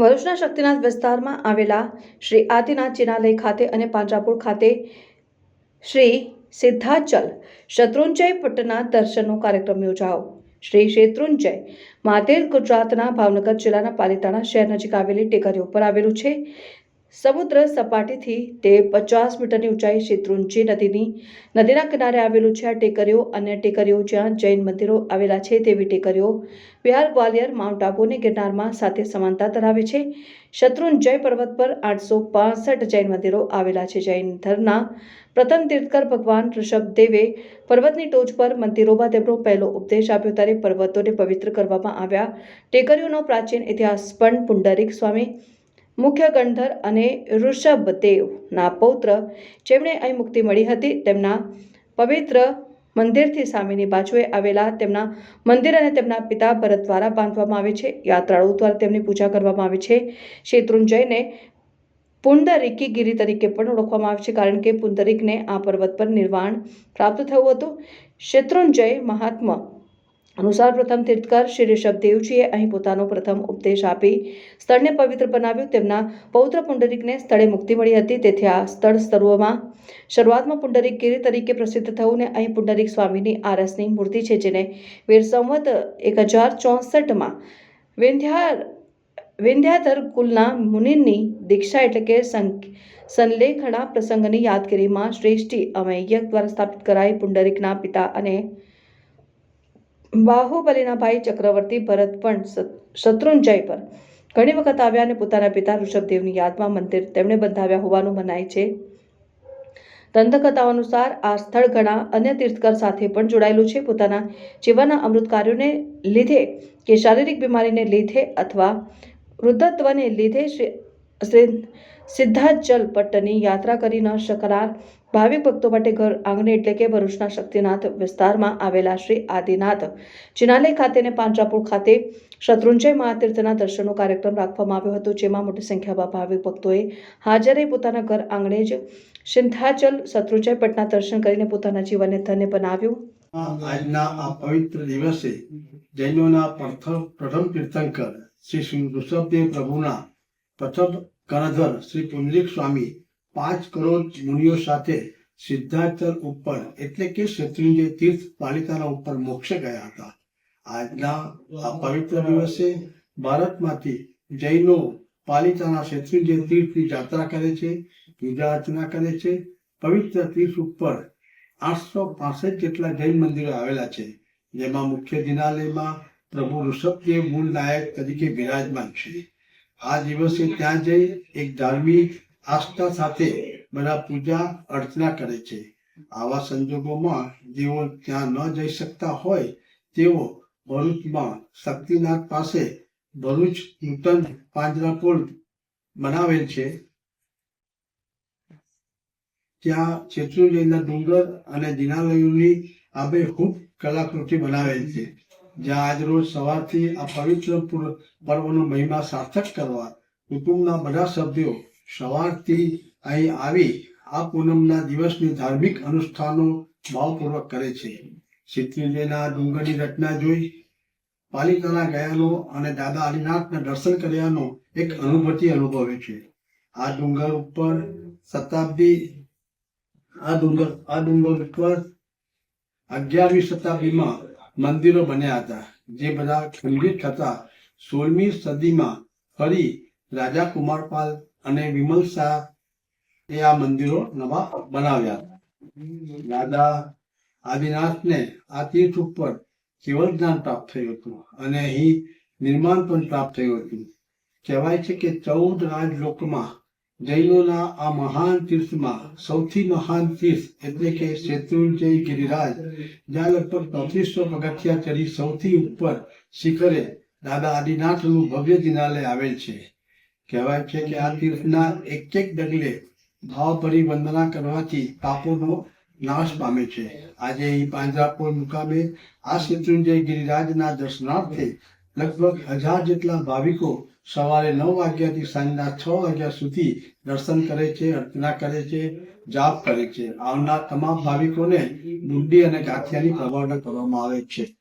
ભરૂચના શક્તિનાથ વિસ્તારમાં આવેલા શ્રી આદિનાથ ચિનાલય ખાતે અને પાંજરાપુર ખાતે શ્રી સિદ્ધાચલ શત્રુંજય પટ્ટના દર્શનનો કાર્યક્રમ યોજાયો. શ્રી શેત્રુંજય મહાદેવ ગુજરાતના ભાવનગર જિલ્લાના પાલિતાણા શહેર નજીક આવેલી ટેકરીઓ પર આવેલું છે. સમુદ્ર સપાટીથી તે પચાસ મીટરની ઊંચાઈ શેત્રુંજય નદીની નદીના કિનારે આવેલું છે. આ ટેકરીઓ અને ટેકરીઓ જ્યાં જૈન મંદિરો આવેલા છે તેવી ટેકરીઓ બિહાર ગ્વાલિયર, માઉન્ટ આબુ અને ગિરનારમાં સાથે સમાનતા ધરાવે છે. શત્રુંજય પર્વત પર આઠસો પાસઠ જૈન મંદિરો આવેલા છે. જૈન ધર્મના પ્રથમ તીર્થકર ભગવાન ઋષભદેવે પર્વતની ટોચ પર મંદિરોમાં તેમનો પહેલો ઉપદેશ આપ્યો ત્યારે પર્વતોને પવિત્ર કરવામાં આવ્યા. ટેકરીઓનો પ્રાચીન ઇતિહાસ પણ પુંડરીક સ્વામી મુખ્ય ગણધર અને ઋષભદેવના પૌત્ર જેમણે અહીં મુક્તિ મળી હતી, તેમના પવિત્ર મંદિરથી સામેની બાજુએ આવેલા તેમના મંદિર અને તેમના પિતા ભરત દ્વારા બાંધવામાં આવે છે. યાત્રાળુઓ દ્વારા તેમની પૂજા કરવામાં આવે છે. શેત્રુંજયને પુંડરીકી ગિરી તરીકે પણ ઓળખવામાં આવે છે, કારણ કે પુંડરીકને આ પર્વત પર નિર્વાણ પ્રાપ્ત થયું હતું. શેત્રુંજય મહાત્મા અનુસાર પ્રથમ તીર્થકર શ્રી ઋષભદેવજીએ અહીં પોતાનો પ્રથમ ઉપદેશ આપી સ્થળને પવિત્ર બનાવ્યું. તેમના પૌત્ર પુંડરીકને સ્થળે મુક્તિ મળી હતી. તેથી આ સ્થળ સ્તરોમાં શરૂઆતમાં પુંડરીક ગીરી તરીકે પ્રસિદ્ધ થયું ને અહીં પુંડરીક સ્વામીની આરસની મૂર્તિ છે, જેને વીર સંવત એક હજાર ચોસઠમાં વિંધ્યા વિંધ્યાધર કુલના મુનિની દીક્ષા એટલે કે સંલેખણા પ્રસંગની યાદગીરીમાં શ્રેષ્ઠી અમૈયક દ્વારા સ્થાપિત કરાઈ પુંડરીકના પિતા અને બાહુબલીના ભાઈ ચક્રવર્તી ભરત પણ શત્રુંજય પર. ઘણી વખત આવ્યા અને પોતાના પિતા ઋષભદેવની યાદમાં મંદિર તેમણે બંધાવ્યા હોવાનું મનાય છે. દંતકથાઓ અનુસાર આ સ્થળ ઘણા અન્ય તીર્થકર સાથે પણ જોડાયેલું છે. પોતાના જીવનના અમૃત કાર્યોને લીધે કે શારીરિક બીમારીને લીધે અથવા વૃદ્ધત્વને લીધે શ્રી સિદ્ધાચલ પટ્ટની યાત્રા કરી ન શકનાર ભાવિક ભક્તો માટે ઘર આંગણે એટલે કે ભરૂચના શક્તિનાથ વિસ્તારમાં આવેલા શ્રી આદિનાથ જિનાલય ખાતે અને પાંજરાપુર ખાતે શત્રુંજય મહાતીર્થના દર્શનનો કાર્યક્રમ રાખવામાં આવ્યો હતો, જેમાં મોટી સંખ્યામાં ભાવિક ભક્તોએ હાજરે પોતાના ઘર આંગણે જ સિંધાચલ શત્રુંજય પટના દર્શન કરીને પોતાના જીવનને ધન્ય બનાવ્યું. આજના આ પવિત્ર દિવસે જૈનોના પ્રથમ પ્રથમ તીર્થંકર શ્રી ઋષભદેવ પ્રભુના પ્રથમ કરધર શ્રી પુંડરીક સ્વામી પાંચ કરોડ મુનિઓ સાથે સિદ્ધાર્થર ઉપર એટલે કે શત્રુંજય તીર્થ પાલિકાના ઉપર મોક્ષ ગયા હતા. આજના આ પવિત્ર દિવસે ભારતમાંથી જૈનો પાલિતાના શત્રુંજય તીર્થની યાત્રા કરે છે, પૂજા અર્ચના કરે છે. પવિત્ર તીર્થ ઉપર આઠસો પાસઠ જેટલા જૈન મંદિરો આવેલા છે, જેમાં મુખ્ય દિનાલયમાં પ્રભુ ઋષભદેવ મૂળ નાયક તરીકે બિરાજમાન છે. આ દિવસે ત્યાં જઈ એક ધાર્મિક આસ્થા સાથે બધા પૂજા, અર્ચના કરે છે. આવા સંજોગોમાં જેઓ ત્યાં ન જઈ શકતા હોય, તેઓ ભરૂચમાં શક્તિનાથ પાસે ભરૂચ નૂતન પાંજરાપોળ બનાવેલ છે. ત્યાં શેત્રુંજયના ડુંગર અને દિનાલયોની આબેહૂબ કલાકૃતિ બનાવેલ છે. જ્યાં આજરોજ સવારથી આ પવિત્ર પુર- પર્વનો મહિમા સાર્થક કરવા કુટુંબના બધા સભ્યો સવારથી અહીં આવી આ પૂનમના દિવસની ધાર્મિક અનુષ્ઠાનો ભાવપૂર્વક કરે છે. શેત્રુંજયના ડુંગરની રચના જોઈ પાલિતાના ગયાનો અને દાદા આદિનાથના દર્શન કર્યાનો એક અનુભૂતિ અનુભવે છે. આ ડુંગર ઉપર શતાબ્દી આ ડુંગર આ ડુંગર ઉપર અગિયારમી શતાબ્દીમાં મંદિરો બન્યા હતા, જે બધા ખંડિત થતા સોળમી સદીમાં ફરી રાજા કુમારપાલ અને વિમલ શાહ એ આ મંદિરો નવા બનાવ્યા. દાદા આદિનાથને આ તીર્થ ઉપર કેવળ જ્ઞાન પ્રાપ્ત થયું હતું અને અહીં નિર્માણ પણ પ્રાપ્ત થયું હતું. કહેવાય છે કે ચૌદ રાજલોકમાં જૈનોના આ મહાન તીર્થમાં સૌથી મહાન તીર્થ એટલે કે શેત્રુંજય ગિરિરાજ, જ્યાં લગભગ ચોત્રીસો પગથિયા ચડી સૌથી ઉપર શિખરે દાદા આદિનાથનું ભવ્ય જિનાલય આવેલ છે. કહેવાય છે કે આ તીર્થના એક એક ડગલે ભાવભરી વંદના કરવાથી પાપોનો નાશ પામે છે. આજે અહીં પાંજરાપોળ મુકામે આ શેત્રુંજય ગિરિરાજના દર્શનાર્થે લગભગ હજાર જેટલા ભાવિકો સવારે નવ વાગ્યાથી સાંજના છ વાગ્યા સુધી દર્શન કરે છે, અર્ચના કરે છે, જાપ કરે છે. આવનાર તમામ ભાવિકોને બુદ્ધિ અને ગાંઠિયાની પ્રવર્તના કરવામાં આવે છે.